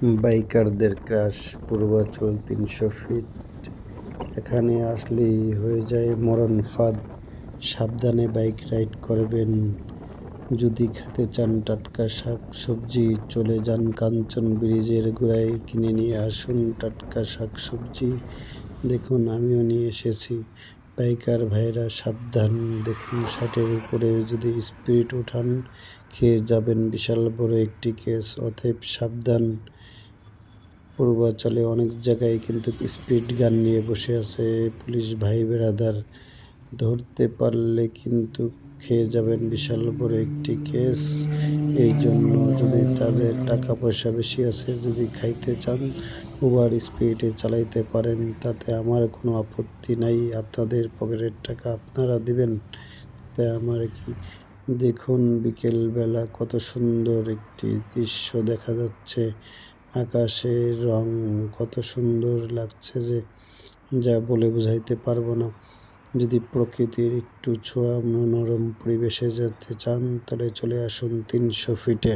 বাইকারদের crush, Purbachal তিনশো fit. এখানে আসলেই হয়ে যায় মরণ ফাঁদ। সাবধানে বাইক রাইড করবেন। যদি খেতে চান টাটকা শাক সবজি, চলে যান কাঞ্চন ব্রিজের গোড়ায় কিনে নিয়ে আসুন টাটকা শাক সবজি। দেখুন, আমিও নিয়ে এসেছি। বাইকার ভাইরা সাবধান। দেখুন শার্টের উপরে যদি স্পিরিট উঠান, খেয়ে যাবেন বিশাল বড় একটি কেস। অতএব সাবধান। পূর্বাচলে অনেক জায়গায় কিন্তু স্পিড গান নিয়ে বসে আছে পুলিশ ভাই বেরাদার ধরতে পারলে কিন্তু খেয়ে যাবেন বিশাল বড় একটি কেস। এই জন্য যদি তাদের টাকা পয়সা বেশি আছে, যদি খাইতে চান ওভার স্পিডে চালাইতে পারেন। তাতে আমার কোনো আপত্তি নাই। আপনাদের পকেটের টাকা আপনারা দিবেন। তাতে আমার কি? দেখুন, বিকেলবেলা কত সুন্দর একটি দৃশ্য দেখা যাচ্ছে। আকাশের রং কত সুন্দর লাগছে যে, যা বলে বোঝাইতে পারব না। যদি প্রকৃতির একটু ছোঁয়া মনোরম পরিবেশে যেতে চান তাহলে চলে আসুন তিনশো ফিটে।